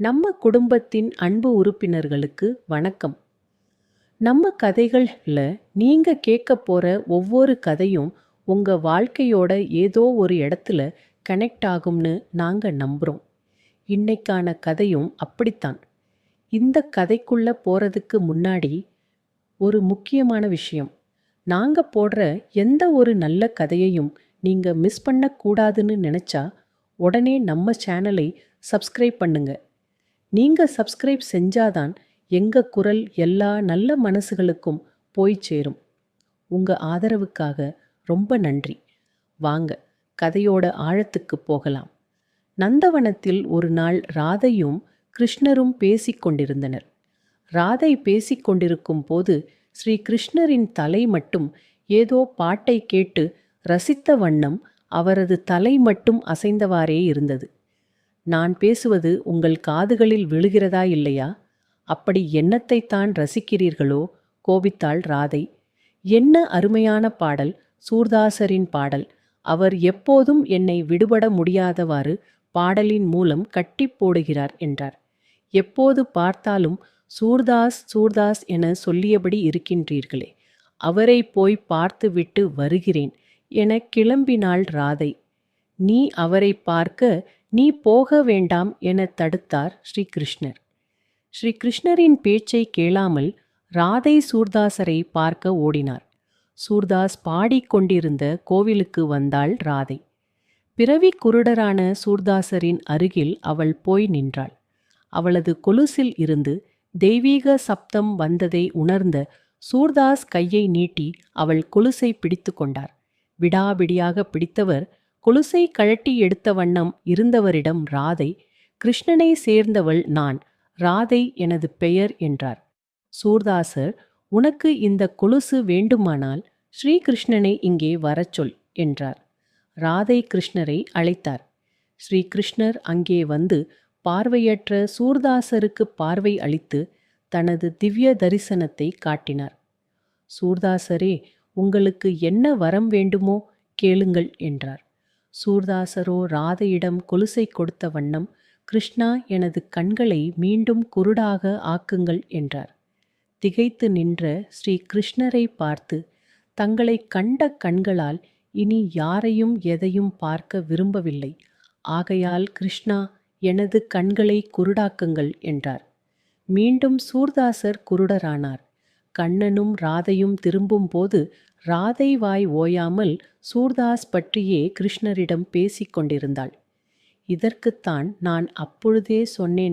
நம்ம குடும்பத்தின் அன்பு உறுப்பினர்களுக்கு வணக்கம். நம்ம கதைகளில் நீங்கள் கேட்க போகிற ஒவ்வொரு கதையும் உங்கள் வாழ்க்கையோட ஏதோ ஒரு இடத்துல கனெக்ட் ஆகும்னு நாங்கள் நம்புகிறோம் இன்னைக்கான கதையும் அப்படித்தான். இந்த கதைக்குள்ளே போகிறதுக்கு முன்னாடி ஒரு முக்கியமான விஷயம். நாங்கள் போடுற எந்த ஒரு நல்ல கதையையும் நீங்கள் மிஸ் பண்ணக்கூடாதுன்னு நினச்சா உடனே நம்ம சேனலை சப்ஸ்கிரைப் பண்ணுங்கள் நீங்கள் சப்ஸ்கிரைப் செஞ்சாதான் எங்கள் குரல் எல்லா நல்ல மனசுகளுக்கும் போய் சேரும். உங்கள் ஆதரவுக்காக ரொம்ப நன்றி. வாங்க கதையோட ஆழத்துக்கு போகலாம். நந்தவனத்தில் ஒரு நாள் ராதையும் கிருஷ்ணரும் பேசிக்கொண்டிருந்தனர் ராதை பேசிக் கொண்டிருக்கும் போது ஸ்ரீ கிருஷ்ணரின் தலை மட்டும் ஏதோ பாட்டை கேட்டு ரசித்த வண்ணம் அவரது தலை மட்டும் அசைந்தவாறே இருந்தது. நான் பேசுவது உங்கள் காதுகளில் விழுகிறதா இல்லையா? அப்படி என்னத்தைத்தான் ரசிக்கிறீர்களோ? கோபித்தாள் ராதை. என்ன அருமையான பாடல் சூர்தாசரின் பாடல். அவர் எப்போதும் என்னை விடுபட முடியாதவாறு பாடலின் மூலம் கட்டி போடுகிறார் என்றார். எப்போது பார்த்தாலும் சூர்தாஸ் சூர்தாஸ் என சொல்லியபடி இருக்கின்றீர்களே அவரை போய் பார்த்துவிட்டு வருகிறேன் என கிளம்பினாள் ராதை. நீ அவரை பார்க்க நீ போக வேண்டாம் என தடுத்தார் ஸ்ரீகிருஷ்ணர். ஸ்ரீகிருஷ்ணரின் பேச்சை கேளாமல் ராதை சூர்தாசரை பார்க்க ஓடினார். சூர்தாஸ் பாடிக்கொண்டிருந்த கோவிலுக்கு வந்தாள் ராதை. பிறவி குருடரான சூர்தாசரின் அருகில் அவள் போய் நின்றாள். அவளது கொலுசில் இருந்து தெய்வீக சப்தம் வந்ததை உணர்ந்த சூர்தாஸ் கையை நீட்டி அவள் கொலுசை பிடித்து கொண்டார். விடாபிடியாக பிடித்தவர் கொலுசை கழட்டி எடுத்த வண்ணம் இருந்தவரிடம் ராதை கிருஷ்ணனை சேர்ந்தவள் நான் ராதை எனது பெயர் என்றார். சூர்தாசர் உனக்கு இந்த கொலுசு வேண்டுமானால் ஸ்ரீகிருஷ்ணனை இங்கே வரச்சொல் என்றார். ராதை கிருஷ்ணரை அழைத்தார். ஸ்ரீகிருஷ்ணர் அங்கே வந்து பார்வையற்ற சூர்தாசருக்கு பார்வை அளித்து தனது திவ்ய தரிசனத்தை காட்டினார். சூர்தாசரே உங்களுக்கு என்ன வரம் வேண்டுமோ கேளுங்கள் என்றார். சூர்தாசரோ ராதையிடம் கொலுசை கொடுத்த வண்ணம் கிருஷ்ணா எனது கண்களை மீண்டும் குருடாக ஆக்குங்கள் என்றார். திகைத்து நின்ற ஸ்ரீ கிருஷ்ணரை பார்த்து தங்களை கண்ட கண்களால் இனி யாரையும் எதையும் பார்க்க விரும்பவில்லை. ஆகையால் கிருஷ்ணா எனது கண்களை குருடாக்குங்கள் என்றார். மீண்டும் சூர்தாசர் குருடரானார். கண்ணனும் ராதையும் திரும்பும்போது ராதை வாய் ஓயாமல் சூர்தாஸ் பற்றியே கிருஷ்ணரிடம் பேசிக் கொண்டிருந்தாள் இதற்குத்தான் நான் அப்பொழுதே சொன்னேன்